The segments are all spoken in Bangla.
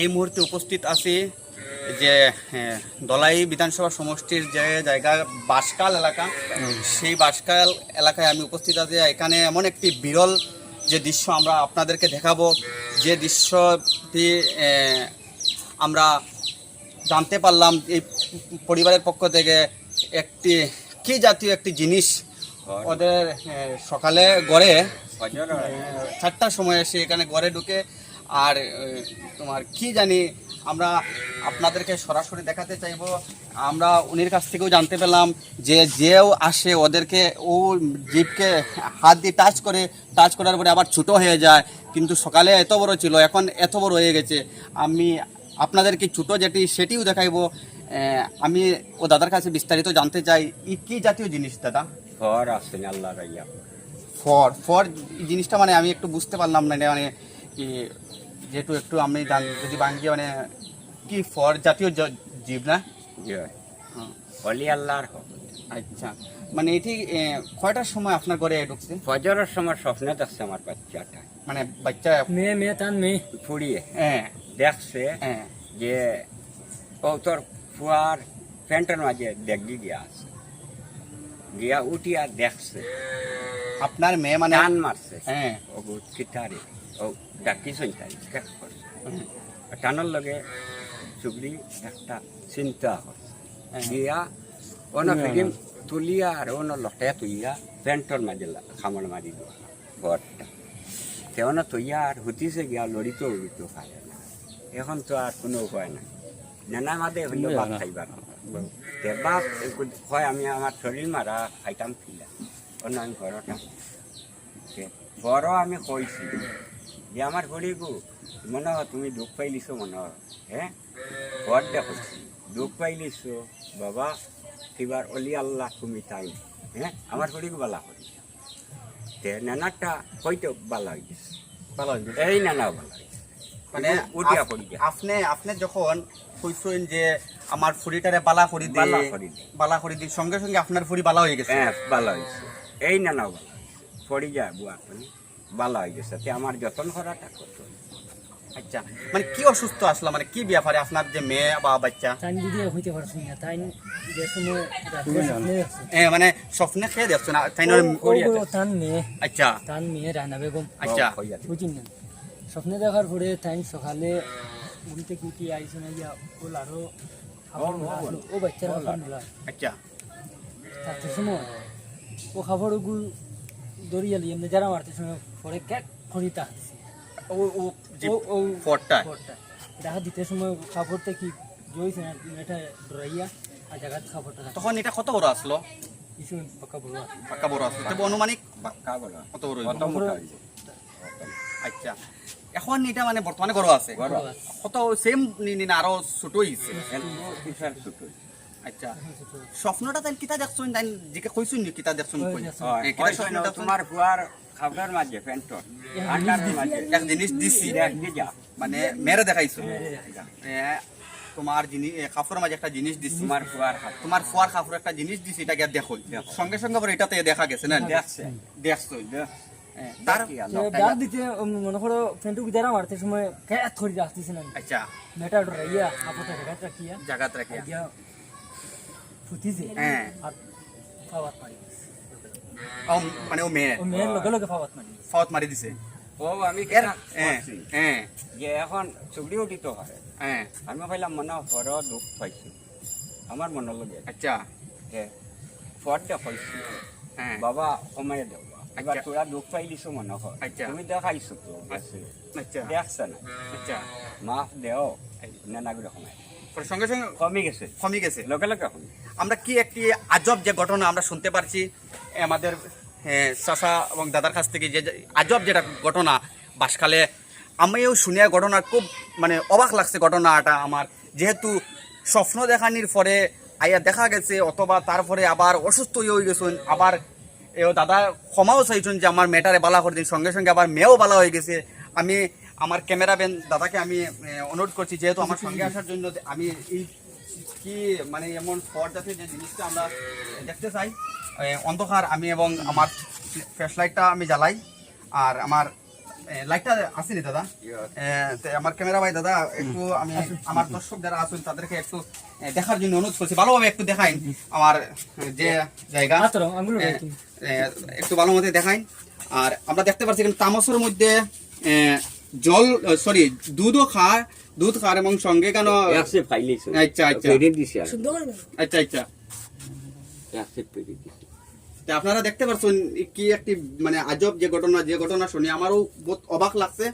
এই মুহূর্তে উপস্থিত আছি যে দলাই বিধানসভা সমষ্টির যে জায়গা বাসকাল এলাকা সেই বাসকাল এলাকায় আমি উপস্থিত আছি। এখানে এমন একটি বিরল যে দৃশ্য আমরা আপনাদেরকে দেখাবো। যে দৃশ্যটি আমরা জানতে পারলাম এই পরিবারের পক্ষ থেকে একটি কি জাতীয় একটি জিনিস ওদের সকালে গড়ে চারটার সময় এসে এখানে গড়ে ঢুকে আর তোমার কি জানি আমরা আপনাদেরকে সরাসরি দেখাতে চাইব। আমরা উনির কাছ থেকেও জানতে পেলাম যে যেও আসে ওদেরকে ও জিপকে হাত দিয়ে টাচ করে টাচ করার পরে আবার ছোটো হয়ে যায়। কিন্তু সকালে এত বড় ছিল এখন এত বড় হয়ে গেছে। আমি আপনাদেরকে ছোটো যেটি সেটিও দেখাইবো। আমি ও দাদার কাছে বিস্তারিত জানতে চাই ই কি জাতীয় জিনিস দাদা? ফর আছে আল্লাহ ফর ফর জিনিসটা মানে আমি একটু বুঝতে পারলাম না মানে কি যেহেতু একটু আমি জান- যদি বাঙ্গি মানে কি ফর জাতীয় জীব না? হ্যাঁ, অলি আল্লাহর হক। আচ্ছা। মানে এটি কয়টার সময় আপনার ঘরে ঢুকছে? ফজরের সময় স্বপ্নে দেখছে আমার বাচ্চাটা। মানে বাচ্চা মেয়ে মেয়ে তান মেয়ে। ফুড়িয়ে। হ্যাঁ। দেখছে হ্যাঁ। যে ও তোর ফুয়ার প্যান্টের মাঝে দেখি গিয়া আছে। গিয়া উঠিয়া দেখছে। আপনার মেয়ে মানে টান মারছে। হ্যাঁ। ও কিতারে। ডাকি সইতারি শেষ করছে টানোর লগে চুগড়ি একটা চিন্তা হ্যাঁ। অন ফিরিম তুলিয়া আর অন লটে তুইয়া প্যান্টর মাঝে খামড় মারি দেওয়া ঘরটা তেমন তুইয়া আর হুতিছে গিয়া লড়িতে উড়িতে পারে না এখন তো আর কোনো উপায় নাই নানা মাদে হইলে ভাত খাইবার তে বাপ হয় আমি আমার শরীর মারা খাইতাম খিলা অন্য আমি ঘরটা বড় আমি কইছি যে আমার ঘড়িগু মনে হয় তুমি দুঃখ পাইলিছো মনে হয় হ্যাঁ ঘর দেখছি দুঃখ পাইলিছো বাবা এবার অলি আল্লাহ তুমি তাই হ্যাঁ আমার ঘড়িগু বালা করি। তে নানাটা কইতে বালা হয়ে গেছে। এই নানা বালা মানে উঠিয়া পড়ি আপনি আপনি যখন কইছেন যে আমার ফুড়িটারে বালা করি দে বালা করি দে। বালা করি দি সঙ্গে সঙ্গে আপনার ফুড়ি বালা হয়ে গেছে। হ্যাঁ বালা হয়েছে এই নানাও বালা পড়ি যায় বুয়া বালা হয়ে গেছে। তে আমার যতন করাটা কত আচ্ছা মানে কি অসুস্থ আসলো? মানে কি ব্যাপারে আপনার যে মেয়ে বা বাচ্চা? তাই দিদি হইতে পারছি না তাই যে সময় মানে স্বপ্নে খেয়ে দেখছ না? তাই তান মেয়ে। আচ্ছা। তান মেয়ে রানা বেগম। আচ্ছা। বুঝিন না। স্বপ্নে দেখার পরে তাই সকালে ঘুম থেকে উঠি আইসে না ইয়া ও লারো খাবার ও বাচ্চারা খাবার আচ্ছা। চারটার সময় ও খাবার দরিয়ালি এমনি যারা মারতে সময় পরে ক্যাক খড়িতা ও ও ও ও ফটটা খড়টা দেখা দিতে সময় খাবারটা কি জইছে না এটা ডরাইয়া আর জায়গাত খাবারটা তখন এটা কত বড় আসলো কিছু পাকা বড় আছে। বড় আসলো তবে অনুমানিক কত বড় আচ্ছা এখন এটা মানে বর্তমানে বড় আছে বড় কত সেম নি আরও ছোট হইছে আচ্ছা। স্বপ্নটা তাই কিতা দেখছুন? তাই জিকে কইছুন নি কিতা দেখছুন ওই কই? দেখছুন। এ, কিতা স্বপ্ন দেখছুন? তোমার খাবার মাঝে প্যান্টর এক জিনিস দিছি। মানে মেরে দেখাইছো। তোমার জিনিস মাঝে একটা জিনিস দিছি। তোমার ফুয়ার তোমার ফুয়ার কাপড় একটা জিনিস দিছি এটা গিয়ে দেখো। সঙ্গে সঙ্গে পরে এটাতে দেখা গেছে না? দেখছে। তার দেখি আর তো লোকটা ডাক দিতে মনে করো ফ্রেন্ডু গিদারা মারতে সময় ক্যাক খড়ি আসতেছে না? আচ্ছা। মেটা ডরাইয়া আপতা জায়গাত রাখিয়া। ফুটিছে। হ্যাঁ। ফাওয়াত মারি ও, মানে ও মেয়ে। ও মেয়ের লগে লগে ফাওয়াত মারি ফাওয়াত মারি দিছে। ও আমি কেন হ্যাঁ হ্যাঁ যে এখন চুগড়ি উঠিত হয় হ্যাঁ আমি ভাবলাম মনে হর দুঃখ পাইছি। আমার মনে লগে আচ্ছা। হ্যাঁ ফটটা পাইছি হ্যাঁ। বাবা সময় দেব এবার আচ্ছা। তোরা দুঃখ পাইলিছো মনে হয় আচ্ছা। তুমি দেখাইছো তো। আচ্ছা। দেখছে না? আচ্ছা। মাফ দেও নানাগুলো সময় পরে সঙ্গে সঙ্গে কমে গেছে। কমে গেছে। লগে লগে আমরা কি একটি আজব যে ঘটনা আমরা শুনতে পারছি আমাদের চাচা এবং দাদার কাছ থেকে যে যে আজব যেটা ঘটনা বাসকালে আমিও শুনিয়া ঘটনা খুব মানে অবাক লাগছে ঘটনাটা আমার। যেহেতু স্বপ্ন দেখানির পরে আইয়া দেখা গেছে অথবা তারপরে আবার অসুস্থ হয়ে গেছেন আবার এও দাদা ক্ষমাও চাইছেন যে আমার মেয়েটারে বালা করে দিন সঙ্গে সঙ্গে আবার মেয়েও বালা হয়ে গেছে। আমি আমার ক্যামেরাম্যান দাদাকে আমি অনুরোধ করছি যেহেতু আমার সঙ্গে আসার জন্য আমি এই কি মানে এমন স্পট জাতীয় যে জিনিসটা আমরা দেখতে চাই অন্ধকার আমি এবং আমার ফ্ল্যাশ লাইটটা আমি জ্বালাই। আর আমার লাইটটা আসেনি দাদা? আমার ক্যামেরা ভাই দাদা একটু আমি আমার দর্শক যারা আছেন তাদেরকে একটু দেখার জন্য অনুরোধ করছি। ভালোভাবে একটু দেখাই আমার যে জায়গা। একটু ভালো মতো দেখাই আর আমরা দেখতে পাচ্ছি এখানে তামসের মধ্যে জল সরি দুধও খায় দুধ খায় এবং সঙ্গে কেন আচ্ছা, আচ্ছা। আচ্ছা আচ্ছা। আপনারা দেখতে পাচ্ছেন কি একটি মানে আজব যে ঘটনা যে ঘটনা শুনি আমারও বহুত অবাক লাগছে।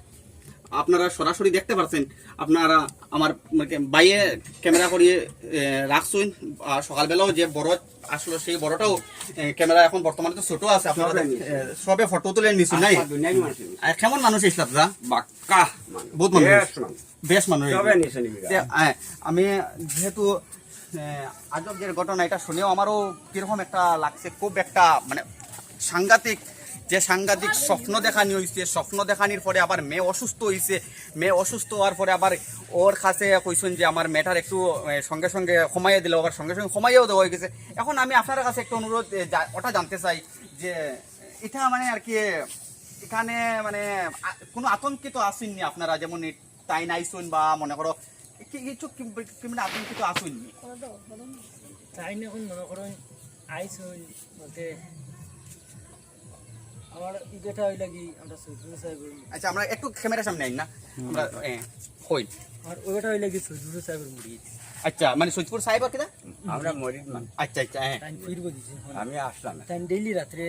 আপনারা সরাসরি দেখতে পাচ্ছেন আপনারা আমার মানে বাইয়ে ক্যামেরা করিয়ে রাখছেন। আর সকালবেলাও যে বড় আসলো সেই বড়টাও ক্যামেরা এখন বর্তমানে তো ছোট আছে আপনারা সবে ফটো তুলে নাই? আচ্ছা, আর কেমন মানুষ এসলা দাদা বাক্কা বহুত মানুষ। বেশ মানুষ। নিছে আমি যেহেতু আজব যে ঘটনা এটা শুনেও আমারও কীরকম একটা লাগছে খুব একটা মানে সাংঘাতিক যে সাংঘাতিক স্বপ্ন দেখানি হয়েছে স্বপ্ন দেখানির পরে আবার মেয়ে অসুস্থ হয়েছে মেয়ে অসুস্থ হওয়ার পরে আবার ওর কাছে কইছেন যে আমার মেয়েটার একটু সঙ্গে সঙ্গে কমাইয়ে দিল আবার সঙ্গে সঙ্গে কমাইয়েও দেওয়া হয়ে গেছে। এখন আমি আপনার কাছে একটু অনুরোধ ওটা জানতে চাই যে এটা মানে আর কি এখানে মানে কোনো আতঙ্কিত আসেননি আপনারা? যেমন তাই নাইছুন বা মনে করো কি- কিছু কি- কি মানে আতঙ্কিত আসেননি? তাই না। এখন মনে করেন আইস হইল বলতে আমার ইটা হইলা কি আমরা সৈদুল সাহেবের আচ্ছা আমরা একটু ক্যামেরার সামনে আইন না? আমরা এ, কই আমার ওইটা হইলা কি সৈদুল সাহেবের মুড়ি আচ্ছা মানে সৈদপুর সাহেব আর কিনা আমরা মরিদ মানুষ আচ্ছা আচ্ছা হ্যাঁ। ফিরবো দিছে আমি আসলাম। তাই ডেইলি রাত্রে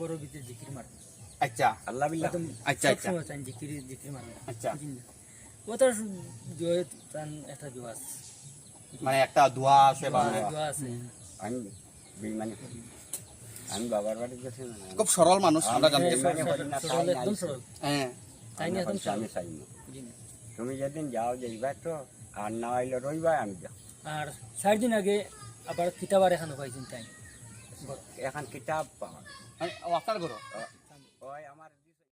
গরু ভিতরে জিকির মার আচ্ছা। আল্লাহ বিল্লাহ। আচ্ছা, আচ্ছা। তাই জিকির জিকির মার আচ্ছা। ও তার জয় তান একটা আছে। মানে একটা দোয়া আছে বা জোয়া আছে। আমি করি আমি বাবার বাড়ি গেছি খুব সরল মানুষ আমরা হ্যাঁ, আমি চাই না তুমি যেদিন যাও যাইবা তো আর না আইলে রইবা আমি যাও। আর চার দিন আগে আবার কিতাব আর এখানে পাইছেন তাই। এখন কিতাব পাওয়া। ও আপনার ঘর আমার